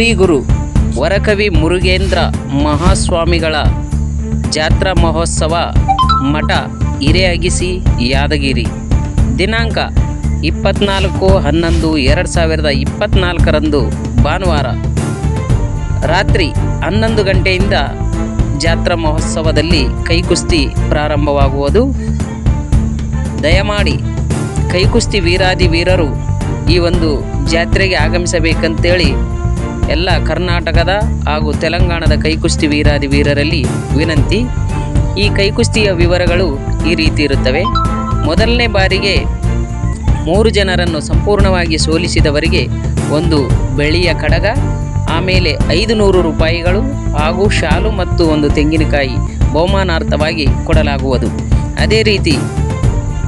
ಶ್ರೀ ಗುರು ವರಕವಿ ಮುರುಗೇಂದ್ರ ಮಹಾಸ್ವಾಮಿಗಳ ಜಾತ್ರಾ ಮಹೋತ್ಸವ ಮಠ ಹಿರೇಅಗಿಸಿ ಯಾದಗಿರಿ. ದಿನಾಂಕ ಇಪ್ಪತ್ನಾಲ್ಕು ಹನ್ನೊಂದು ಎರಡು ಸಾವಿರದ ಇಪ್ಪತ್ನಾಲ್ಕರಂದು ಭಾನುವಾರ ರಾತ್ರಿ ಹನ್ನೊಂದು ಗಂಟೆಯಿಂದ ಜಾತ್ರಾ ಮಹೋತ್ಸವದಲ್ಲಿ ಕೈಕುಸ್ತಿ ಪ್ರಾರಂಭವಾಗುವುದು. ದಯಮಾಡಿ ಕೈಕುಸ್ತಿ ವೀರಾದಿ ವೀರರು ಈ ಒಂದು ಜಾತ್ರೆಗೆ ಆಗಮಿಸಬೇಕಂತೇಳಿ ಎಲ್ಲ ಕರ್ನಾಟಕದ ಹಾಗೂ ತೆಲಂಗಾಣದ ಕೈಕುಸ್ತಿ ವೀರಾದಿ ವೀರರಲ್ಲಿ ವಿನಂತಿ. ಈ ಕೈಕುಸ್ತಿಯ ವಿವರಗಳು ಈ ರೀತಿ ಇರುತ್ತವೆ. ಮೊದಲನೇ ಬಾರಿಗೆ ಮೂರು ಜನರನ್ನು ಸಂಪೂರ್ಣವಾಗಿ ಸೋಲಿಸಿದವರಿಗೆ ಒಂದು ಬೆಳ್ಳಿಯ ಕಡಗ, ಆಮೇಲೆ ಐದು ನೂರು ರೂಪಾಯಿಗಳು ಹಾಗೂ ಶಾಲು ಮತ್ತು ಒಂದು ತೆಂಗಿನಕಾಯಿ ಬಹುಮಾನಾರ್ಥವಾಗಿ ಕೊಡಲಾಗುವುದು. ಅದೇ ರೀತಿ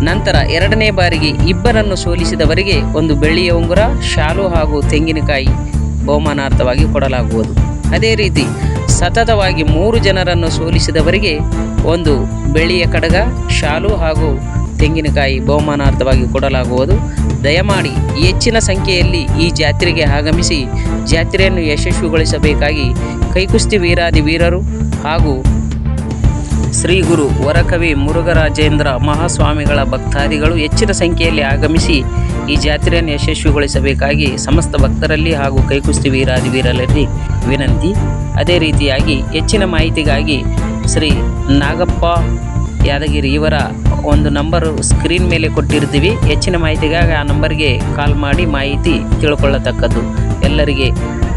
ನಂತರ ಎರಡನೇ ಬಾರಿಗೆ ಇಬ್ಬರನ್ನು ಸೋಲಿಸಿದವರಿಗೆ ಒಂದು ಬೆಳ್ಳಿಯ ಉಂಗುರ, ಶಾಲು ಹಾಗೂ ತೆಂಗಿನಕಾಯಿ ಬಹುಮಾನಾರ್ಥವಾಗಿ ಕೊಡಲಾಗುವುದು. ಅದೇ ರೀತಿ ಸತತವಾಗಿ ಮೂರು ಜನರನ್ನು ಸೋಲಿಸಿದವರಿಗೆ ಒಂದು ಬೆಳ್ಳಿಯ ಕಡಗ, ಶಾಲು ಹಾಗೂ ತೆಂಗಿನಕಾಯಿ ಬಹುಮಾನಾರ್ಥವಾಗಿ ಕೊಡಲಾಗುವುದು. ದಯಮಾಡಿ ಹೆಚ್ಚಿನ ಸಂಖ್ಯೆಯಲ್ಲಿ ಈ ಜಾತ್ರೆಗೆ ಆಗಮಿಸಿ ಜಾತ್ರೆಯನ್ನು ಯಶಸ್ವಿಗೊಳಿಸಬೇಕಾಗಿ ಕೈಕುಸ್ತಿ ವೀರಾದಿ ವೀರರು ಹಾಗೂ ಶ್ರೀ ಗುರು ವರಕವಿ ಮುರುಘರಾಜೇಂದ್ರ ಮಹಾಸ್ವಾಮಿಗಳ ಭಕ್ತಾದಿಗಳು ಹೆಚ್ಚಿನ ಸಂಖ್ಯೆಯಲ್ಲಿ ಆಗಮಿಸಿ ಈ ಜಾತ್ರೆಯನ್ನು ಯಶಸ್ವಿಗೊಳಿಸಬೇಕಾಗಿ ಸಮಸ್ತ ಭಕ್ತರಲ್ಲಿ ಹಾಗೂ ಕೈಕುಸ್ತಿ ವೀರಾದಿ ವೀರರಲ್ಲಿ ವಿನಂತಿ. ಅದೇ ರೀತಿಯಾಗಿ ಹೆಚ್ಚಿನ ಮಾಹಿತಿಗಾಗಿ ಶ್ರೀ ನಾಗಪ್ಪ ಯಾದಗಿರಿ ಇವರ ಒಂದು ನಂಬರು ಸ್ಕ್ರೀನ್ ಮೇಲೆ ಕೊಟ್ಟಿರ್ತೀವಿ. ಹೆಚ್ಚಿನ ಮಾಹಿತಿಗಾಗಿ ಆ ನಂಬರ್ಗೆ ಕಾಲ್ ಮಾಡಿ ಮಾಹಿತಿ ತಿಳ್ಕೊಳ್ಳತಕ್ಕದ್ದು. ಎಲ್ಲರಿಗೆ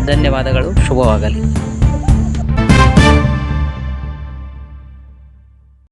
ಧನ್ಯವಾದಗಳು. ಶುಭವಾಗಲಿ.